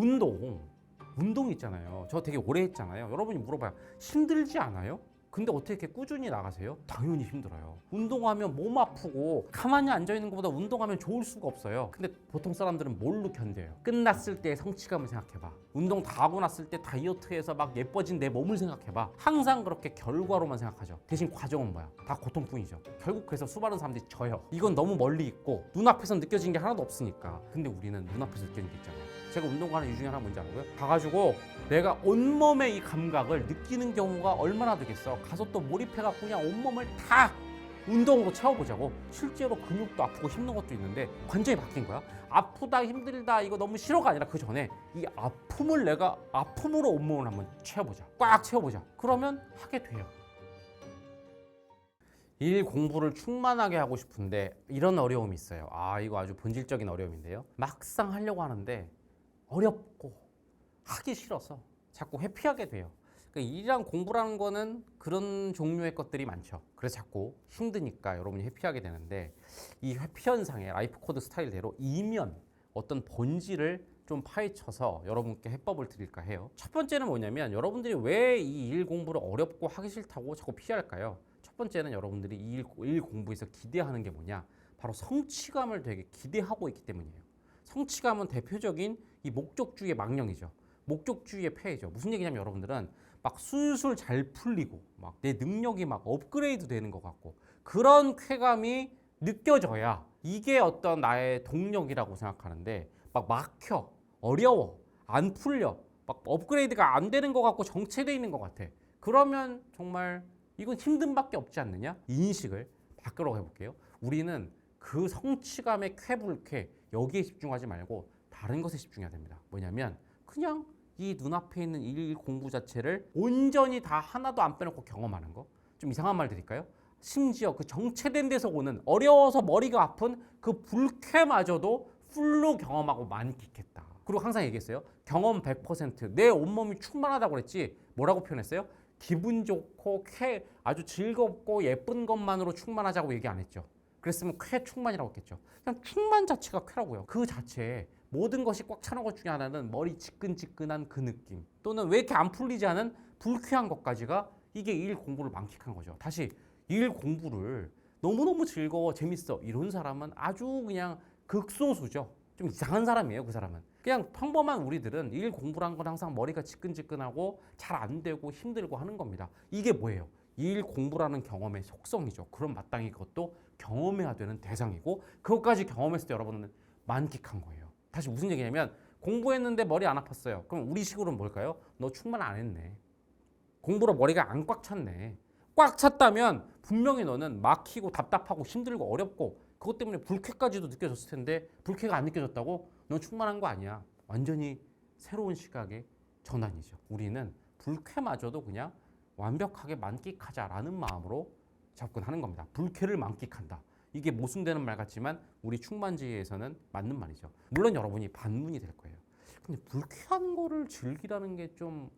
운동. 운동 있잖아요. 저 되게 오래 했잖아요. 여러분이 물어봐요. 힘들지 않아요? 근데 어떻게 이렇게 꾸준히 나가세요? 당연히 힘들어요. 운동하면 몸 아프고 가만히 앉아 있는 것보다 운동하면 좋을 수가 없어요. 근데 보통 사람들은 뭘로 견뎌요? 끝났을 때 성취감을 생각해봐. 운동 다 하고 났을 때 다이어트해서 막 예뻐진 내 몸을 생각해봐. 항상 그렇게 결과로만 생각하죠. 대신 과정은 뭐야? 다 고통뿐이죠. 결국 그래서 수많은 사람들이 져요. 이건 너무 멀리 있고 눈앞에서 느껴진 게 하나도 없으니까. 근데 우리는 눈앞에서 느껴진 게 있잖아요. 제가 운동하는 이유 중에 하나 뭔지 알고요? 가가지고 내가 온몸의 이 감각을 느끼는 경우가 얼마나 되겠어. 가서 또 몰입해갖고 그냥 온몸을 다 운동으로 채워보자고. 실제로 근육도 아프고 힘든 것도 있는데 관절이 바뀐 거야. 아프다 힘들다 이거 너무 싫어가 아니라 그 전에 이 아픔을 내가 아픔으로 온몸을 한번 채워보자. 꽉 채워보자. 그러면 하게 돼요. 일 공부를 충만하게 하고 싶은데 이런 어려움이 있어요. 아 이거 아주 본질적인 어려움인데요. 막상 하려고 하는데 어렵고 하기 싫어서 자꾸 회피하게 돼요. 그러니까 일이랑 공부라는 거는 그런 종류의 것들이 많죠. 그래서 자꾸 힘드니까 여러분이 회피하게 되는데 이 회피 현상의 라이프 코드 스타일대로 이면 어떤 본질을 좀 파헤쳐서 여러분께 해법을 드릴까 해요. 첫 번째는 뭐냐면 여러분들이 왜 이 일 공부를 어렵고 하기 싫다고 자꾸 피할까요? 첫 번째는 여러분들이 이 일, 일 공부에서 기대하는 게 뭐냐? 바로 성취감을 되게 기대하고 있기 때문이에요. 성취감은 대표적인 이 목적주의의 망령이죠. 목적주의의 폐해죠. 무슨 얘기냐면 여러분들은 막 술술 잘 풀리고 막 내 능력이 막 업그레이드 되는 것 같고 그런 쾌감이 느껴져야 이게 어떤 나의 동력이라고 생각하는데 막 막혀 어려워 안 풀려 막 업그레이드가 안 되는 것 같고 정체돼 있는 것 같아 그러면 정말 이건 힘듦밖에 없지 않느냐 이 인식을 바꾸러 해볼게요 우리는 그 성취감의 쾌불쾌 여기에 집중하지 말고 다른 것에 집중해야 됩니다 뭐냐면 그냥 이 눈앞에 있는 일 공부 자체를 온전히 다 하나도 안 빼놓고 경험하는 거. 좀 이상한 말 드릴까요? 심지어 그 정체된 데서 오는 어려워서 머리가 아픈 그 불쾌마저도 풀로 경험하고 만끽했다. 그리고 항상 얘기했어요. 경험 100%내 온몸이 충만하다고 그랬지. 뭐라고 표현했어요? 기분 좋고 쾌 아주 즐겁고 예쁜 것만으로 충만하자고 얘기 안 했죠. 그랬으면 쾌 충만이라고 했겠죠. 그냥 충만 자체가 쾌라고요. 그 자체에 모든 것이 꽉 차는 것 중에 하나는 머리 지끈지끈한 그 느낌 또는 왜 이렇게 안 풀리지 않은 불쾌한 것까지가 이게 일 공부를 만끽한 거죠. 다시 일 공부를 너무너무 즐거워 재밌어 이런 사람은 아주 그냥 극소수죠. 좀 이상한 사람이에요, 그 사람은. 그냥 평범한 우리들은 일 공부란 건 항상 머리가 지끈지끈하고 잘 안 되고 힘들고 하는 겁니다. 이게 뭐예요? 일 공부라는 경험의 속성이죠. 그럼 마땅히 그것도 경험해야 되는 대상이고 그것까지 경험했을 때 여러분은 만끽한 거예요. 다시 무슨 얘기냐면 공부했는데 머리 안 아팠어요. 그럼 우리 식으로는 뭘까요? 너 충만 안 했네. 공부로 머리가 안 꽉 찼네. 꽉 찼다면 분명히 너는 막히고 답답하고 힘들고 어렵고 그것 때문에 불쾌까지도 느껴졌을 텐데 불쾌가 안 느껴졌다고 넌 충만한 거 아니야. 완전히 새로운 시각의 전환이죠. 우리는 불쾌마저도 그냥 완벽하게 만끽하자라는 마음으로 접근하는 겁니다. 불쾌를 만끽한다. 이게 모순되는 말 같지만 우리 충만지에서는 맞는 말이죠. 물론 여러분이 반문이 될 거예요. 근데 불쾌한 거를 즐기라는 게 좀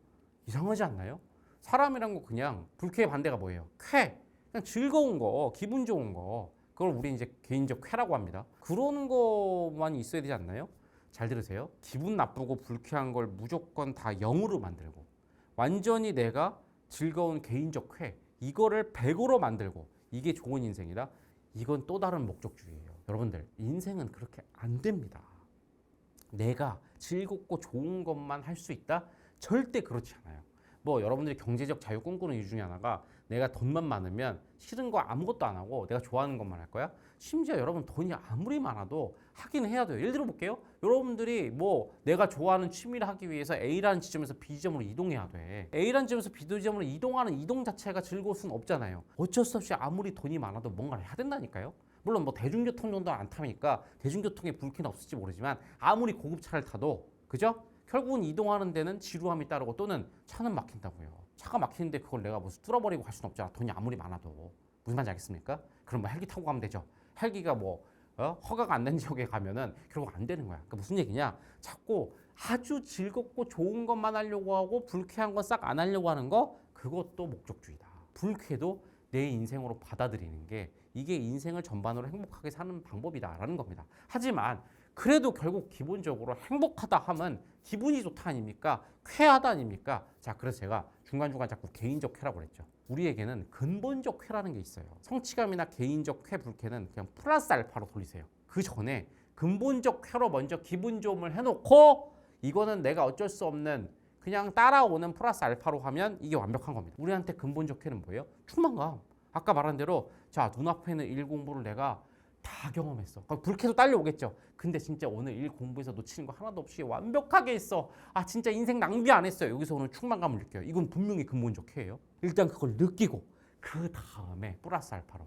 이상하지 않나요? 사람이란 거 그냥 불쾌의 반대가 뭐예요? 쾌. 그냥 즐거운 거, 기분 좋은 거. 그걸 우리 이제 개인적 쾌라고 합니다. 그런 거만 있어야 되지 않나요? 잘 들으세요. 기분 나쁘고 불쾌한 걸 무조건 다 0으로 만들고 완전히 내가 즐거운 개인적 쾌 이거를 100으로 만들고 이게 좋은 인생이다. 이건 또 다른 목적주의예요. 여러분들 인생은 그렇게 안 됩니다. 내가 즐겁고 좋은 것만 할 수 있다? 절대 그렇지 않아요. 뭐 여러분들이 경제적 자유 꿈꾸는 이유 중에 하나가 내가 돈만 많으면 싫은 거 아무것도 안 하고 내가 좋아하는 것만 할 거야. 심지어 여러분 돈이 아무리 많아도 하긴 해야 돼요. 예를 들어 볼게요. 여러분들이 뭐 내가 좋아하는 취미를 하기 위해서 A라는 지점에서 B 지점으로 이동해야 돼. A라는 지점에서 B 지점으로 이동하는 이동 자체가 즐거울 수는 없잖아요. 어쩔 수 없이 아무리 돈이 많아도 뭔가를 해야 된다니까요. 물론 뭐 대중교통 정도 안 타니까 대중교통에 불쾌는 없을지 모르지만 아무리 고급차를 타도 그죠? 결국은 이동하는 데는 지루함이 따르고 또는 차는 막힌다고요. 차가 막히는데 그걸 내가 무슨 뚫어버리고 갈 수는 없잖아. 돈이 아무리 많아도. 무슨 말인지 알겠습니까? 그럼 뭐 헬기 타고 가면 되죠. 헬기가 뭐 어? 허가가 안 된 지역에 가면은 결국 안 되는 거야. 그러니까 무슨 얘기냐? 자꾸 아주 즐겁고 좋은 것만 하려고 하고 불쾌한 건 싹 안 하려고 하는 거 그것도 목적주의다. 불쾌도 내 인생으로 받아들이는 게 이게 인생을 전반으로 행복하게 사는 방법이다라는 겁니다. 하지만 그래도 결국 기본적으로 행복하다 함은 기분이 좋다 아닙니까? 쾌하다 아닙니까? 자, 그래서 제가 중간중간 자꾸 개인적 쾌라고 그랬죠. 우리에게는 근본적 쾌라는 게 있어요. 성취감이나 개인적 쾌, 불쾌는 그냥 플러스 알파로 돌리세요. 그 전에 근본적 쾌로 먼저 기분 좋음을 해놓고 이거는 내가 어쩔 수 없는 그냥 따라오는 플러스 알파로 하면 이게 완벽한 겁니다. 우리한테 근본적 쾌는 뭐예요? 충만감. 아까 말한 대로 자 눈앞에 있는 일 공부를 내가 다 경험했어. 그럼 불쾌도 딸려오겠죠. 근데 진짜 오늘 일 공부에서 놓치는 거 하나도 없이 완벽하게 했어. 아 진짜 인생 낭비 안 했어요. 여기서 오늘 충만감을 느껴요. 이건 분명히 근본적 쾌예요. 일단 그걸 느끼고 그 다음에 플러스 알파로.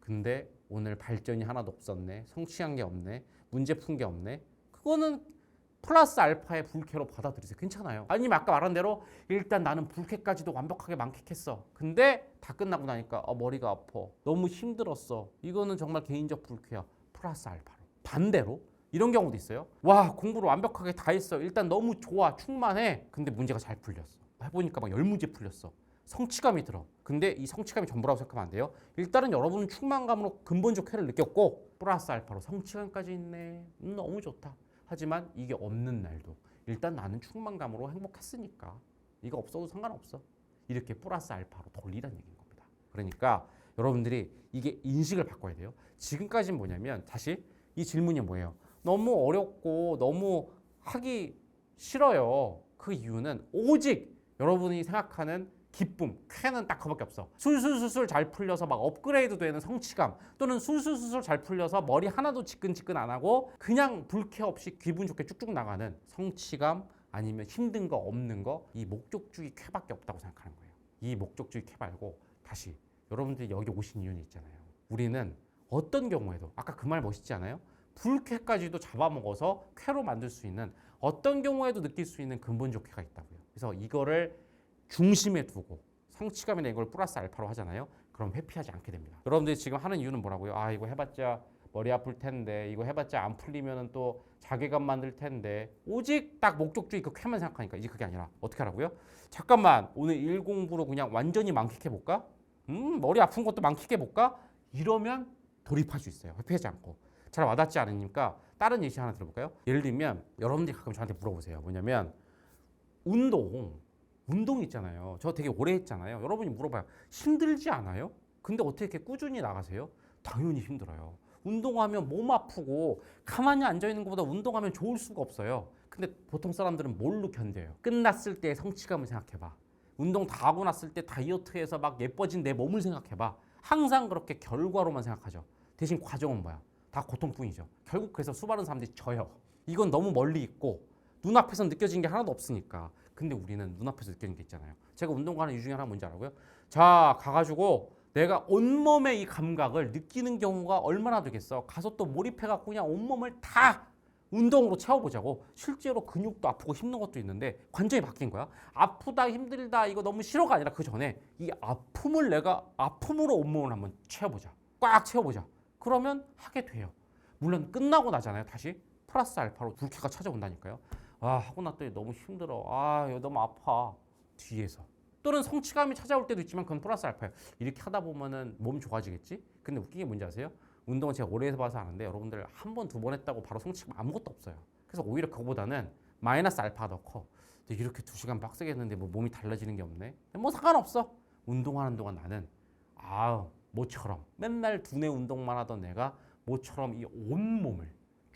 근데 오늘 발전이 하나도 없었네. 성취한 게 없네. 문제 푼 게 없네. 그거는 플러스 알파의 불쾌로 받아들이세요. 괜찮아요. 아니면 아까 말한 대로 일단 나는 불쾌까지도 완벽하게 만끽했어. 근데 다 끝나고 나니까 어, 머리가 아파. 너무 힘들었어. 이거는 정말 개인적 불쾌야. 플러스 알파로. 반대로 이런 경우도 있어요. 와 공부를 완벽하게 다 했어. 일단 너무 좋아. 충만해. 근데 문제가 잘 풀렸어. 해보니까 막 열 문제 풀렸어. 성취감이 들어. 근데 이 성취감이 전부라고 생각하면 안 돼요. 일단은 여러분은 충만감으로 근본적 쾌를 느꼈고 플러스 알파로 성취감까지 있네. 음, 너무 좋다. 하지만 이게 없는 날도 일단 나는 충만감으로 행복했으니까 이거 없어도 상관없어. 이렇게 플러스 알파로 돌리라는 얘기인 겁니다. 그러니까 여러분들이 이게 인식을 바꿔야 돼요. 지금까지는 뭐냐면 다시 이 질문이 뭐예요? 너무 어렵고 너무 하기 싫어요. 그 이유는 오직 여러분이 생각하는 기쁨, 쾌는 딱 그밖에 없어. 술술술술 잘 풀려서 막 업그레이드 되는 성취감 또는 술술술술 잘 풀려서 머리 하나도 지끈지끈 안 하고 그냥 불쾌 없이 기분 좋게 쭉쭉 나가는 성취감 아니면 힘든 거 없는 거 이 목적주의 쾌밖에 없다고 생각하는 거예요. 이 목적주의 쾌 말고 다시 여러분들이 여기 오신 이유는 있잖아요. 우리는 어떤 경우에도 아까 그 말 멋있지 않아요? 불쾌까지도 잡아먹어서 쾌로 만들 수 있는 어떤 경우에도 느낄 수 있는 근본적 쾌가 있다고요. 그래서 이거를 중심에 두고 성취감이나 이걸 플러스 알파로 하잖아요. 그럼 회피하지 않게 됩니다. 여러분들이 지금 하는 이유는 뭐라고요? 아 이거 해봤자 머리 아플 텐데 이거 해봤자 안 풀리면은 또 자괴감 만들 텐데 오직 딱 목적주의 그 쾌만 생각하니까 이제 그게 아니라 어떻게 하라고요? 잠깐만 오늘 일 공부로 그냥 완전히 만끽해 볼까? 음 머리 아픈 것도 만끽해 볼까? 이러면 돌입할 수 있어요. 회피하지 않고 잘 와닿지 않으니까 다른 예시 하나 들어볼까요? 예를 들면 여러분들이 가끔 저한테 물어보세요. 뭐냐면 운동 운동 있잖아요. 저 되게 오래 했잖아요. 여러분이 물어봐요. 힘들지 않아요? 근데 어떻게 이렇게 꾸준히 나가세요? 당연히 힘들어요. 운동하면 몸 아프고 가만히 앉아 있는 것보다 운동하면 좋을 수가 없어요. 근데 보통 사람들은 뭘로 견뎌요? 끝났을 때 성취감을 생각해봐. 운동 다 하고 났을 때 다이어트해서 막 예뻐진 내 몸을 생각해봐. 항상 그렇게 결과로만 생각하죠. 대신 과정은 뭐야? 다 고통뿐이죠. 결국 그래서 수많은 사람들이 져요. 이건 너무 멀리 있고 눈앞에서 느껴진 게 하나도 없으니까. 근데 우리는 눈앞에서 느끼는 게 있잖아요. 제가 운동하는 이유 중에 하나 뭔지 알아고요? 자, 가가지고 내가 온몸의 이 감각을 느끼는 경우가 얼마나 되겠어? 가서 또 몰입해갖고 그냥 온몸을 다 운동으로 채워보자고. 실제로 근육도 아프고 힘든 것도 있는데 관점이 바뀐 거야. 아프다, 힘들다, 이거 너무 싫어가 아니라 그 전에 이 아픔을 내가 아픔으로 온몸을 한번 채워보자. 꽉 채워보자. 그러면 하게 돼요. 물론 끝나고 나잖아요. 다시 플러스 알파로 불쾌가 찾아온다니까요. 아 하고 났더니 너무 힘들어. 아 이거 너무 아파. 뒤에서 또는 성취감이 찾아올 때도 있지만 그건 플러스 알파예요. 이렇게 하다 보면은 몸 좋아지겠지. 근데 웃긴 게 뭔지 아세요? 운동은 제가 오래 해봐서 아는데 여러분들 한 번 두 번 했다고 바로 성취감 아무것도 없어요. 그래서 오히려 그거보다는 마이너스 알파가 더 커. 근데 이렇게 두 시간 빡세게 했는데 뭐 몸이 달라지는 게 없네. 뭐 상관없어. 운동하는 동안 나는 아 모처럼 맨날 두뇌 운동만 하던 내가 모처럼 이 온몸을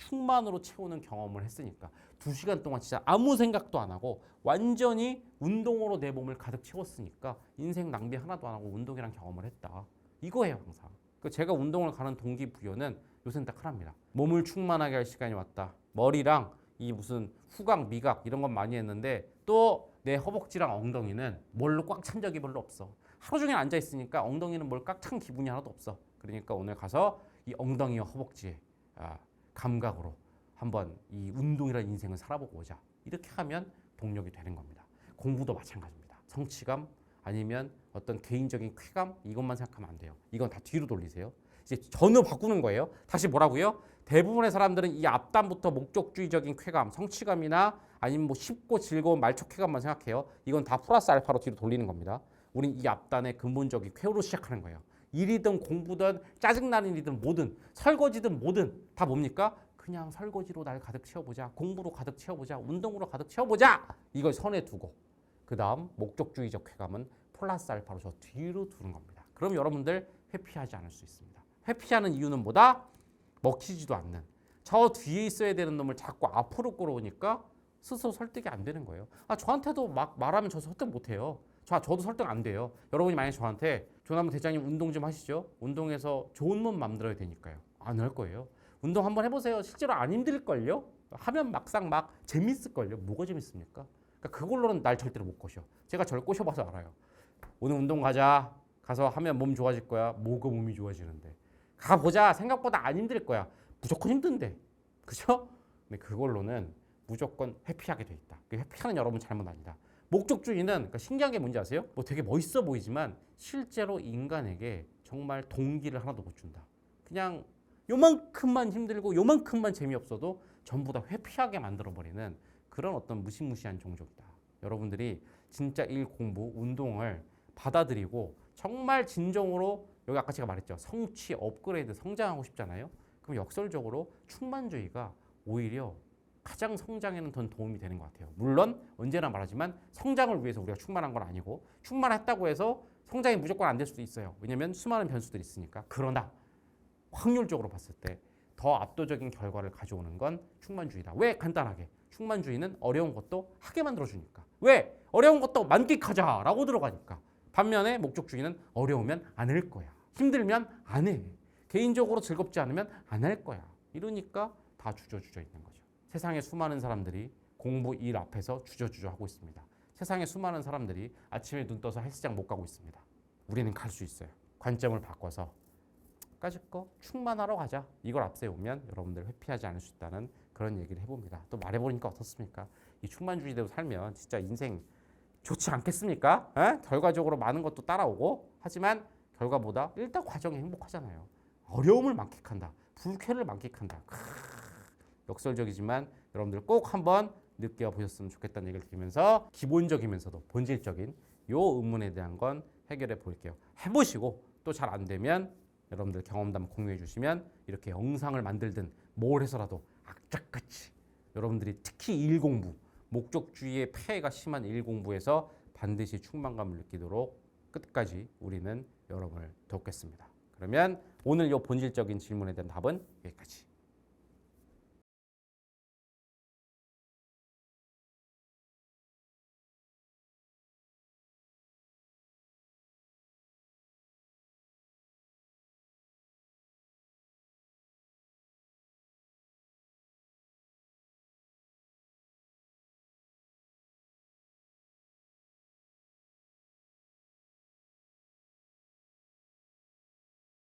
충만으로 채우는 경험을 했으니까 두 시간 동안 진짜 아무 생각도 안 하고 완전히 운동으로 내 몸을 가득 채웠으니까 인생 낭비 하나도 안 하고 운동이란 경험을 했다. 이거예요 항상. 그 제가 운동을 가는 동기부여는 요새는 딱 하나입니다. 몸을 충만하게 할 시간이 왔다. 머리랑 이 무슨 후각, 미각 이런 건 많이 했는데 또 내 허벅지랑 엉덩이는 뭘로 꽉 찬 적이 별로 없어. 하루 종일 앉아 있으니까 엉덩이는 뭘 꽉 찬 기분이 하나도 없어. 그러니까 오늘 가서 이 엉덩이와 허벅지에 아, 감각으로 한번 이 운동이라는 인생을 살아보고 오자. 이렇게 하면 동력이 되는 겁니다. 공부도 마찬가지입니다. 성취감 아니면 어떤 개인적인 쾌감 이것만 생각하면 안 돼요. 이건 다 뒤로 돌리세요. 이제 전후 바꾸는 거예요. 다시 뭐라고요? 대부분의 사람들은 이 앞단부터 목적주의적인 쾌감, 성취감이나 아니면 뭐 쉽고 즐거운 말초 쾌감만 생각해요. 이건 다 플러스 알파로 뒤로 돌리는 겁니다. 우린 이 앞단의 근본적인 쾌로 시작하는 거예요. 일이든 공부든 짜증나는 일이든 뭐든 설거지든 뭐든 다 뭡니까? 그냥 설거지로 날 가득 채워보자. 공부로 가득 채워보자. 운동으로 가득 채워보자. 이걸 선에 두고 그 다음 목적주의적 쾌감은 플러스 알파로 저 뒤로 두는 겁니다. 그럼 여러분들 회피하지 않을 수 있습니다. 회피하는 이유는 뭐다? 먹히지도 않는 저 뒤에 있어야 되는 놈을 자꾸 앞으로 끌어오니까 스스로 설득이 안 되는 거예요. 아 저한테도 막 말하면 저 설득 못 해요. 저 저도 설득 안 돼요. 여러분이 만약 에 저한테 조남부 대장님 운동 좀 하시죠. 운동해서 좋은 몸 만들어야 되니까요. 안 할 거예요. 운동 한번 해보세요. 실제로 안 힘들걸요? 하면 막상 막 재밌을걸요? 뭐가 재밌습니까? 그러니까 그걸로는 날 절대로 못 꼬셔. 제가 절 꼬셔봐서 알아요. 오늘 운동 가자. 가서 하면 몸 좋아질 거야. 뭐가 몸이 좋아지는데. 가보자. 생각보다 안 힘들 거야. 무조건 힘든데. 그죠? 근데 그걸로는 무조건 회피하게 돼 있다. 그 회피하는 여러분 잘못 아니다. 목적주의는 그러니까 신기한 게 뭔지 아세요? 뭐 되게 멋있어 보이지만 실제로 인간에게 정말 동기를 하나도 못 준다. 그냥 요만큼만 힘들고 요만큼만 재미없어도 전부 다 회피하게 만들어 버리는 그런 어떤 무시무시한 종족이다. 여러분들이 진짜 일 공부, 운동을 받아들이고 정말 진정으로 여기 아까 제가 말했죠. 성취, 업그레이드, 성장하고 싶잖아요. 그럼 역설적으로 충만주의가 오히려 가장 성장에는 더 도움이 되는 것 같아요. 물론 언제나 말하지만 성장을 위해서 우리가 충만한 건 아니고 충만했다고 해서 성장이 무조건 안 될 수도 있어요. 왜냐하면 수많은 변수들이 있으니까. 그러나 확률적으로 봤을 때 더 압도적인 결과를 가져오는 건 충만주의다. 왜 간단하게 충만주의는 어려운 것도 하게 만들어주니까. 왜 어려운 것도 만끽하자라고 들어가니까. 반면에 목적주의는 어려우면 안 할 거야. 힘들면 안 해. 개인적으로 즐겁지 않으면 안 할 거야. 이러니까 다 주저주저 있는 거죠. 세상에 수많은 사람들이 공부 일 앞에서 주저주저 하고 있습니다. 세상에 수많은 사람들이 아침에 눈 떠서 헬스장 못 가고 있습니다. 우리는 갈 수 있어요. 관점을 바꿔서 까짓 거 충만하러 가자. 이걸 앞세우면 여러분들 회피하지 않을 수 있다는 그런 얘기를 해봅니다. 또 말해보니까 어떻습니까? 이 충만주의대로 살면 진짜 인생 좋지 않겠습니까? 에? 결과적으로 많은 것도 따라오고 하지만 결과보다 일단 과정이 행복하잖아요. 어려움을 만끽한다. 불쾌를 만끽한다. 크, 역설적이지만 여러분들 꼭 한번 느껴보셨으면 좋겠다는 얘기를 드리면서 기본적이면서도 본질적인 요 의문에 대한 건 해결해 볼게요. 해보시고 또 잘 안 되면 여러분들 경험담 공유해 주시면 이렇게 영상을 만들든 뭘 해서라도 악착같이 여러분들이 특히 일 공부 목적주의의 폐해가 심한 일 공부에서 반드시 충만감을 느끼도록 끝까지 우리는 여러분을 돕겠습니다. 그러면 오늘 요 본질적인 질문에 대한 답은 여기까지.